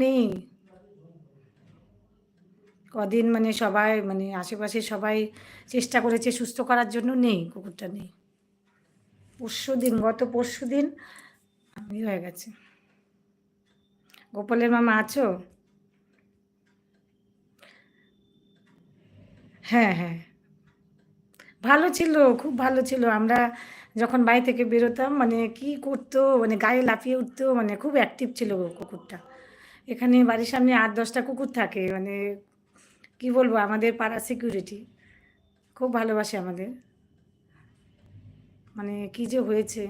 নেই। কদিন মানে সবাই মানে আশেপাশে সবাই চেষ্টা করেছে সুস্থ করার জন্য নেই, কুকুরটা নেই। পরশু দিন, গত পরশু দিন আমি হয়ে গেছে। গোপালের মামা আছো? হ্যাঁ হ্যাঁ। ভালো ছিল, খুব ভালো ছিল। আমরা যখন বাড়ি থেকে বেরোতাম মানে কি করতো মানে গায়ে লাফিয়ে উঠতো মানে খুব অ্যাক্টিভ ছিল কুকুরটা। এখানে বাড়ির সামনে আট, দশটা কুকুর থাকে মানে কি বলব, আমাদের পাড়া সিকিউরিটি খুব ভালোবাসে আমাদের। মানে কি যে হয়েছে।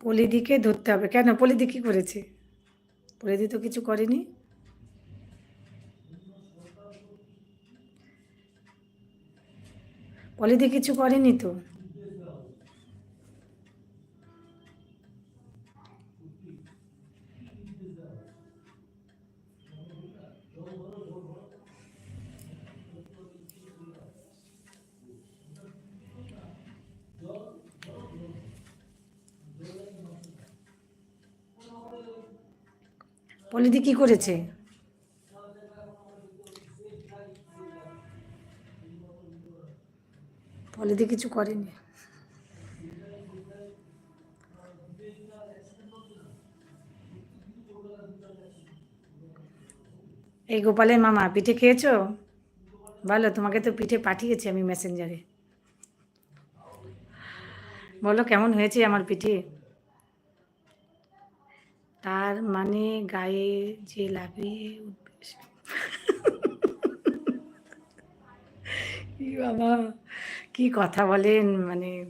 পলিদিকে ধরতে হবে। কেন? পলিদি কি করেছে? পলিদি তো কিছু করেনি। পলিদি কিছু করেনি তো? পলিদি কি করেছে? পলিদি কিছু করেনি। এই গোপালের মামা, পিঠে খেয়েছো? বলো, তোমাকে তো পিঠে পাঠিয়েছি আমি মেসেঞ্জারে। বলো, কেমন হয়েছে আমার পিঠে? তার মানে গায়ে যে উঠবে বাবা, কি কথা বলেন মানে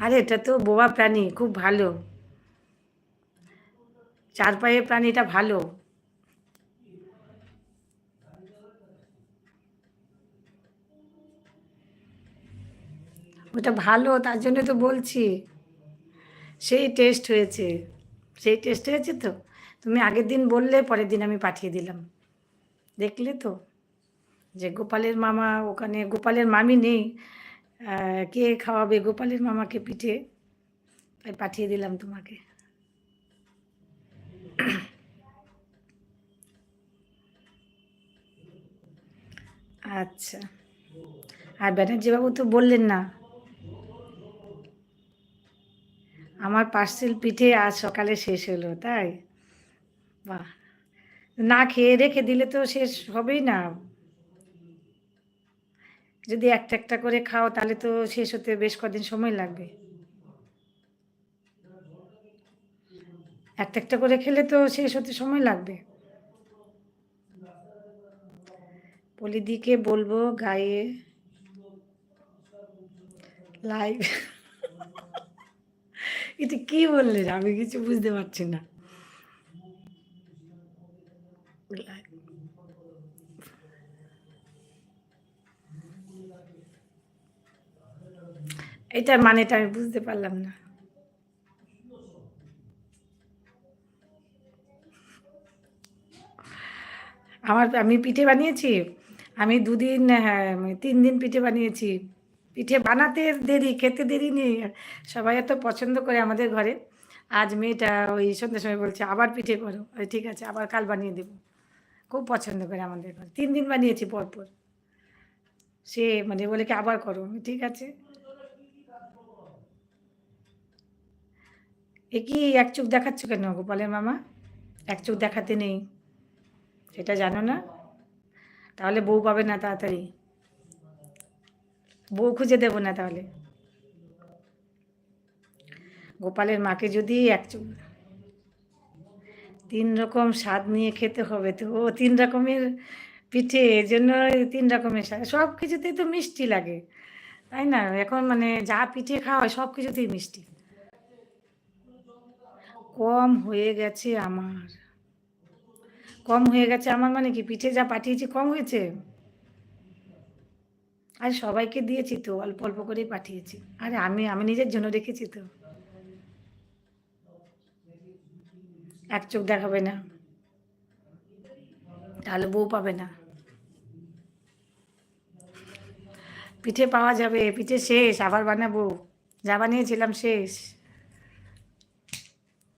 আরে এটা তো বোবা প্রাণী, খুব ভালো। চার পায়ের প্রাণীটা ভালো। ওটা ভালো, তার জন্য তো বলছি। সেই টেস্ট হয়েছে। সেই টেস্ট হয়েছে তো? তুমি আগের দিন বললে, পরের দিন আমি পাঠিয়ে দিলাম। দেখলে তো যে গোপালের মামা ওখানে, গোপালের মামি নেই কে খাওয়াবে? গোপালের মামাকে পিঠে, তাই পাঠিয়ে দিলাম তোমাকে। আচ্ছা। আর ব্যানার্জিবাবু তো বললেন না। আমার পার্সেল পিঠে আজ সকালে শেষ হলো, তাই? বাহ! না খেয়ে রেখে দিলে তো শেষ হবেই না। যদি একটা একটা করে খাও তাহলে তো শেষ হতে বেশ কদিন সময় লাগবে। একটা একটা করে খেলে তো শেষ হতে সময় লাগবে। পলিদিকে বলব গায়ে লাইভ এটা কি বললেন? আমি কিছু বুঝতে পারছি না। এটার মানেটা আমি বুঝতে পারলাম না। আমার আমি পিঠে বানিয়েছি, আমি দুদিন হ্যাঁ তিন দিন পিঠে বানিয়েছি। পিঠে বানাতে দেরি, খেতে দেরি নেই। সবাই এত পছন্দ করে আমাদের ঘরে। আজ মেয়েটা ওই সন্ধ্যের সময় বলছে, আবার পিঠে করো। ঠিক আছে, আবার কাল বানিয়ে দেবো। খুব পছন্দ করে আমাদের ঘরে। তিন দিন বানিয়েছি পরপর। সে মানে বলে কি, আবার করো। ঠিক আছে। এ কি এক চোখ দেখাচ্ছ কেন গোপালের মামা? এক চোখ দেখাতে নেই। সেটা জানো না? তাহলে বউ পাবে না তাড়াতাড়ি। বউ খুঁজে দেবো না তাহলে। গোপালের মাকে যদি এক তিন রকম স্বাদ নিয়ে খেতে হবে তো ও তিন রকমের পিঠে জন্য তিন রকমের স্বাদ। সব কিছুতেই তো মিষ্টি লাগে, তাই না? এখন মানে যা পিঠে খাওয়া হয় সব কিছুতেই মিষ্টি। কম হয়ে গেছে আমার। কম হয়ে গেছে আমার মানে কি? পিঠে যা পাঠিয়েছি কম হয়েছে? আর সবাইকে দিয়েছি তো, অল্প অল্প করেই পাঠিয়েছি। আরে আমি আমি নিজের জন্য রেখেছি তো। এক চোখ দেখাবে না। তাহলে বউ পাবে না। পিঠে পাওয়া যাবে, পিঠে শেষ, আবার বানাবো। যা বানিয়েছিলাম শেষ।